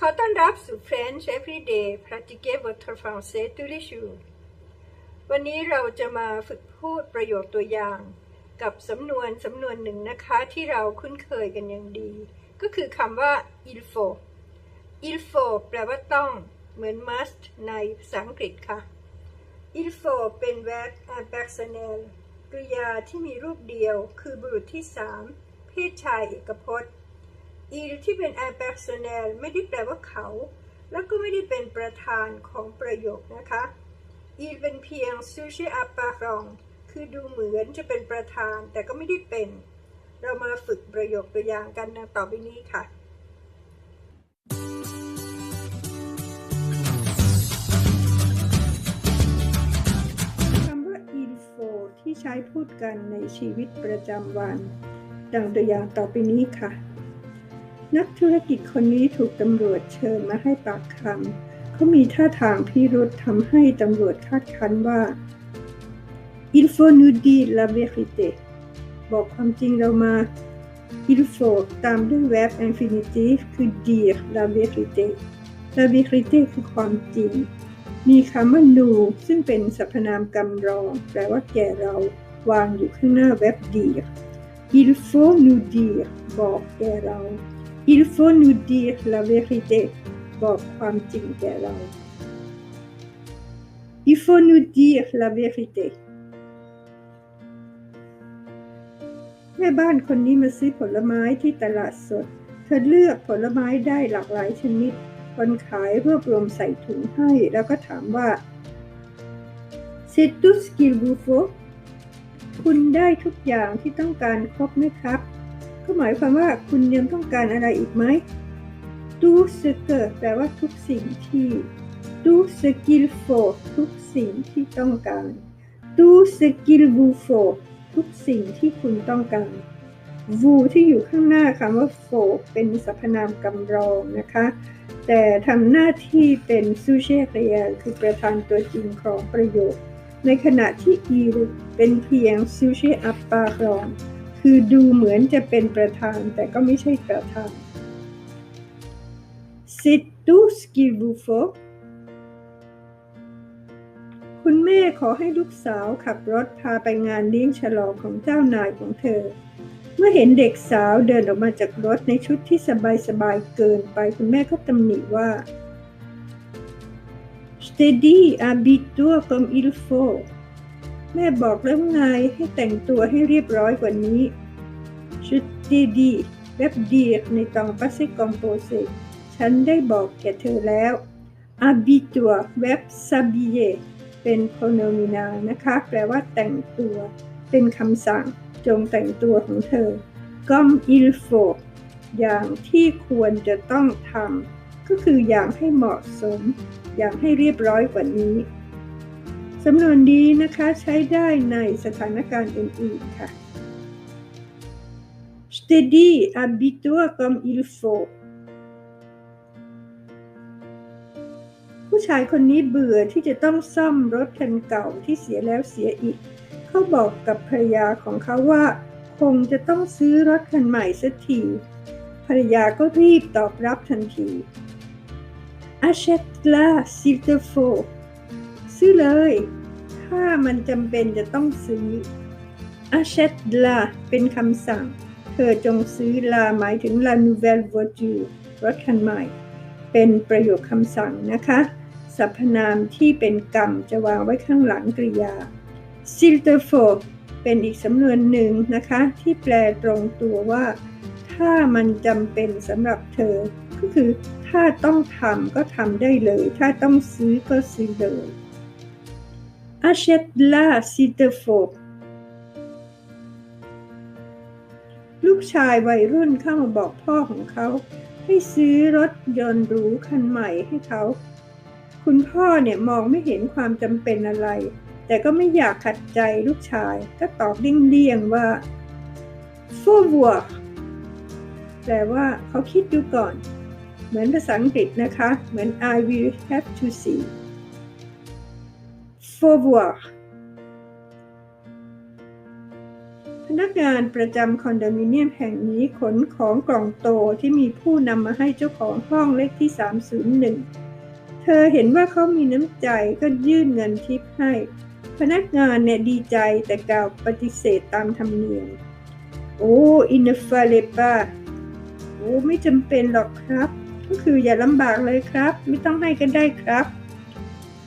ขอต้อนรับสู่ French Everyday Pratique votre français tous les jours วันนี้เราจะมาฝึกพูดประโยคตัวอย่าง กับสำนวนสำนวนหนึ่งนะคะที่เราคุ้นเคยกันอย่างดี ก็คือคำว่า il faut il faut แปลว่าต้อง เหมือน must ในภาษาอังกฤษค่ะ il faut เป็น verb impersonnel กริยาที่มีรูปเดียว คือบุรุษที่3เพศชายเอกพจน์ il ที่เป็น impersonnel ไม่ได้แปลว่าเขา แล้วก็ไม่ได้เป็นประธานของประโยคนะคะ il เป็นเพียง sujet apparent คือดูเหมือนจะเป็นประธานแต่ก็ไม่ได้เป็น เรามาฝึกประโยคตัวอย่างกันนะต่อไปนี้ค่ะคำว่า info ที่ใช้พูดกันในชีวิตประจำวัน ดังตัวอย่างต่อไปนี้ค่ะ นักธุรกิจคนนี้ถูกตำรวจเชิญมาให้ปากคำเขามีท่าทางพิรุษทำให้ตำรวจคาดคั้นว่า il faut nous dire la vérité บอกความจริงเรามา il faut ตามด้วย verb infinitive คือ dire la vérité la vérité คือความจริง มีคำว่า nous ซึ่งเป็นสรรพนามกำรอง แปลว่าแก่เราวางอยู่ข้างหน้า verb dire il faut nous dire บอกแก่เรา il faut nous dire la vérité บอกความจริงแก่เรา il faut nous dire la vérité แม่บ้านคนนี้มาซื้อผลไม้ที่ตลาดสด เธอเลือกผลไม้ได้หลากหลายชนิด คนขายรวบรวมใส่ถุงให้ แล้วก็ถามว่า c'est tout ce qu'il vous faut คุณได้ทุกอย่างที่ต้องการครบไหมครับ ก็หมายความว่าคุณยังต้องการอะไรอีกไหม tout ce que แปลว่าทุกสิ่งที่ tout ce qu'il faut ทุกสิ่งที่ต้องการ tout ce qu'il vous faut ทุกสิ่งที่คุณต้องการ vous ที่อยู่ข้างหน้าคำว่า faut เป็นสรรพนามกำรองนะคะ แต่ทำหน้าที่เป็น sujet réel คือประธานตัวจริงของประโยค ในขณะที่ il เป็นเพียง sujet apparent คือดูเหมือนจะเป็นประธานแต่ก็ไม่ใช่ประธาน C'est tout ce qu'il vous faut คุณแม่ขอให้ลูกสาวขับรถพาไปงานเลี้ยงฉลองของเจ้านายของเธอ เมื่อเห็นเด็กสาวเดินออกมาจากรถในชุดที่สบายๆเกินไปคุณแม่ก็ตำหนิว่า Je t'ai dit habille-toi comme il faut แม่บอกแล้วไงให้แต่งตัวให้เรียบร้อยกว่านี้ Je t'ai dit แบบดียกในตอง passé composé ฉันได้บอกแก่เธอแล้ว habille-toi แบบ s'habiller เป็น pronominal นะคะ แปลว่าแต่งตัว เป็นคำสั่งจงแต่งตัวของเธอ comme il faut อย่างที่ควรจะต้องทำก็คืออย่างให้เหมาะสม อย่างให้เรียบร้อยกว่านี้ สำนวนนี้นะคะใช้ได้ในสถานการณ์อื่นๆค่ะ Je t'ai dit habille-toi comme il faut ผู้ชายคนนี้เบื่อที่จะต้องซ่อมรถคันเก่าที่เสียแล้วเสียอีก เขาบอกกับภรรยาของเขาว่า คงจะต้องซื้อรถคันใหม่สักทีภรรยาก็รีบตอบรับทันที Achète-la s'il te faut ซื้อเลย ถ้ามันจำเป็นจะต้องซื้อ Achète-la เป็นคำสั่ง เธอจงซื้อลาหมายถึง la nouvelle voiture รถคันใหม่ เป็นประโยคคำสั่งนะคะสรรพนามที่เป็นกรรมจะวางไว้ข้างหลังกริยา s'il te faut เป็นอีกสำนวนหนึ่งนะคะ ที่แปลตรงตัวว่า ถ้ามันจำเป็นสำหรับเธอ ก็คือถ้าต้องทำก็ทำได้เลย ถ้าต้องซื้อก็ซื้อเลย achète-la s'il te faut ลูกชายวัยรุ่นเข้ามาบอกพ่อของเขา ให้ซื้อรถยนต์หรูคันใหม่ให้เขา คุณพ่อเนี่ยมองไม่เห็นความจำเป็นอะไร แต่ก็ไม่อยากขัดใจลูกชาย ก็ตอบเลี่ยงๆว่า faut voir แปลว่าเขาคิดดูก่อน เหมือนภาษาอังกฤษนะคะ เหมือน I will have to see faut voir พนักงานประจำคอนโดมิเนียมแห่งนี้ขนของกล่องโตที่มีผู้นำมาให้เจ้าของห้องเลขที่ 301 เธอเห็นว่าเขามีน้ำใจก็ยื่นเงินทิปให้ พนักงานเนี่ยดีใจแต่กล่าวปฏิเสธตามธรรมเนียม โอ้อินฟาเลปาโอ้ไม่จำเป็นหรอกครับ ก็คืออย่าลำบากเลยครับ ไม่ต้องให้กันได้ครับ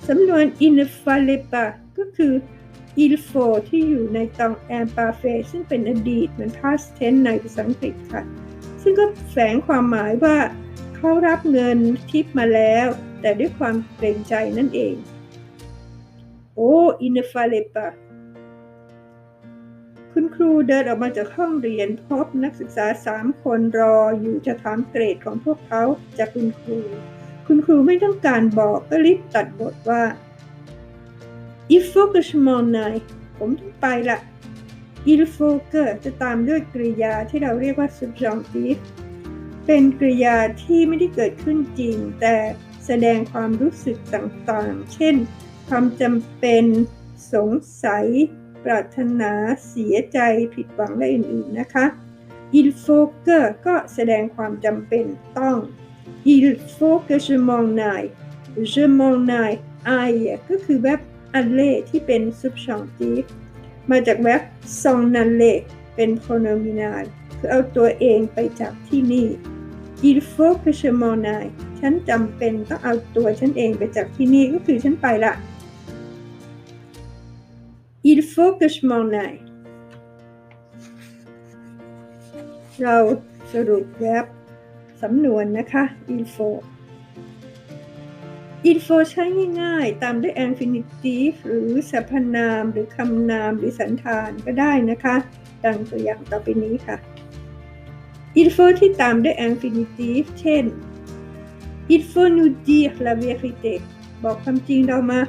สำนวน il ne fallait pas ก็คือ il faut ที่อยู่ในตอง imparfait ซึ่งเป็นอดีตมือน past tense ในภาษาอังกฤษค่ะ ซึ่งก็แฝงความหมายว่า เขารับเงินทิปมาแล้ว แต่ด้วยความเกรงใจนั่นเองโอ้ il ne fallait pas คุณครูเดินออกมาจากห้องเรียนพบนักศึกษาสามคนรออยู่จะถามเกรดของพวกเขาจากคุณครู คุณครูไม่ต้องการบอกก็รีบตัดบทว่า il faut que je m'en aille ผมต้องไปละ il faut que จะตามด้วยกริยาที่เราเรียกว่า subjunctive เป็นกริยาที่ไม่ได้เกิดขึ้นจริง แต่แสดงความรู้สึกต่างๆ เช่น ความจำเป็น สงสัย ปรารถนา เสียใจ ผิดหวังและอื่นๆ นะคะ il faut que ก็แสดงความจำเป็นต้อง il faut que je m'en aille je m'en aille aille ก็คือแบบ aller ที่เป็น subjunctive มาจากแบบ s'en aller เป็น pronominal คือเอาตัวเองไปจากที่นี่ il faut que je m'en aille ฉันจำเป็นต้องเอาตัวฉันเองไปจากที่นี่ก็คือฉันไปละ il faut que je m'en aille เราสรุปแบบ สำนวนนะคะ il faut il faut ใช้ง่ายๆ ตามด้วย infinitive หรือสรรพนาม หรือคำนาม หรือสันธานก็ได้นะคะ ดังตัวอย่างต่อไปนี้ค่ะ il faut ที่ตามด้วย infinitive เช่น il faut nous dire la vérité บอกความจริงเรามา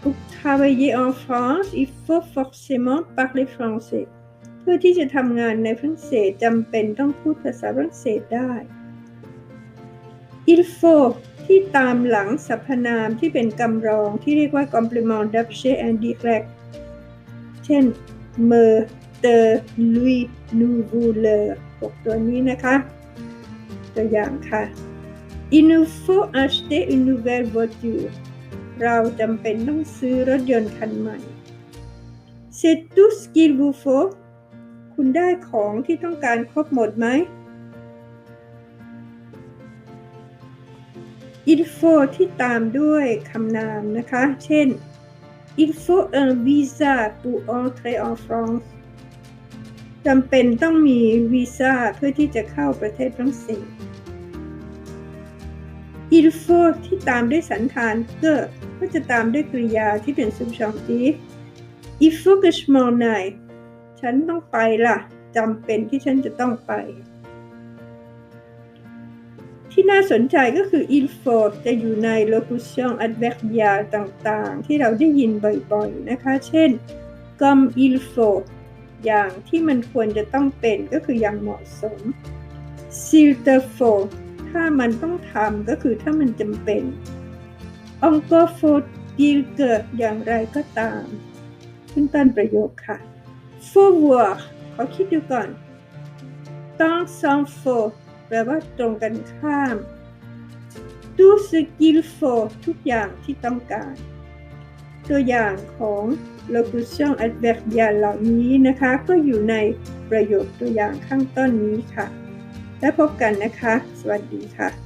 pour travailler en France il faut forcément parler français พื่อที่จะทำงานในฝรั่งเศสจำเป็นต้องพูดภาษาฝรั่งเศสได้ il faut ที่ตามหลังสรรพนามที่เป็นกำรองที่เรียกว่า complement d'objet indirect เช่น me te lui nous vous le พวกตัวนี้นะคะ ตัวอย่างค่ะ il nous faut acheter une nouvelle voiture เราจำเป็นต้องซื้อรถยนต์คันใหม่ c'est tout ce qu'il vous faut คุณได้ของที่ต้องการครบหมดไหม il faut ที่ตามด้วยคำนามนะคะ เช่น il faut un visa pour entrer en France จำเป็นต้องมีวีซ่าเพื่อที่จะเข้าประเทศฝรั่งเศส il faut ที่ตามด้วยสันธานเก็ก็จะตามด้วยกริยาที่เป็น subjunctive il faut que je m'en aille ฉันต้องไปล่ะจำเป็นที่ฉันจะต้องไป ที่น่าสนใจก็คือ il faut จะอยู่ใน locution adverbial ต่างๆ ที่เราได้ยินบ่อยๆ นะคะ เช่น comme il faut อย่างที่มันควรจะต้องเป็นก็คืออย่างเหมาะสม s'il te faut ถ้ามันต้องทำก็คือถ้ามันจำเป็น encore faut-il que อย่างไรก็ตาม ขึ้นต้นประโยคค่ะ faut voir ขอคิดดูก่อน temps sans faut แปลว่าตรงกันข้าม tout ce qu'il faut ทุกอย่างที่ต้องการ ตัวอย่างของ locution adverbial เหล่านี้นะคะ ก็อยู่ในประโยคตัวอย่างข้างต้นนี้ค่ะ แล้วพบกันนะคะ สวัสดีค่ะ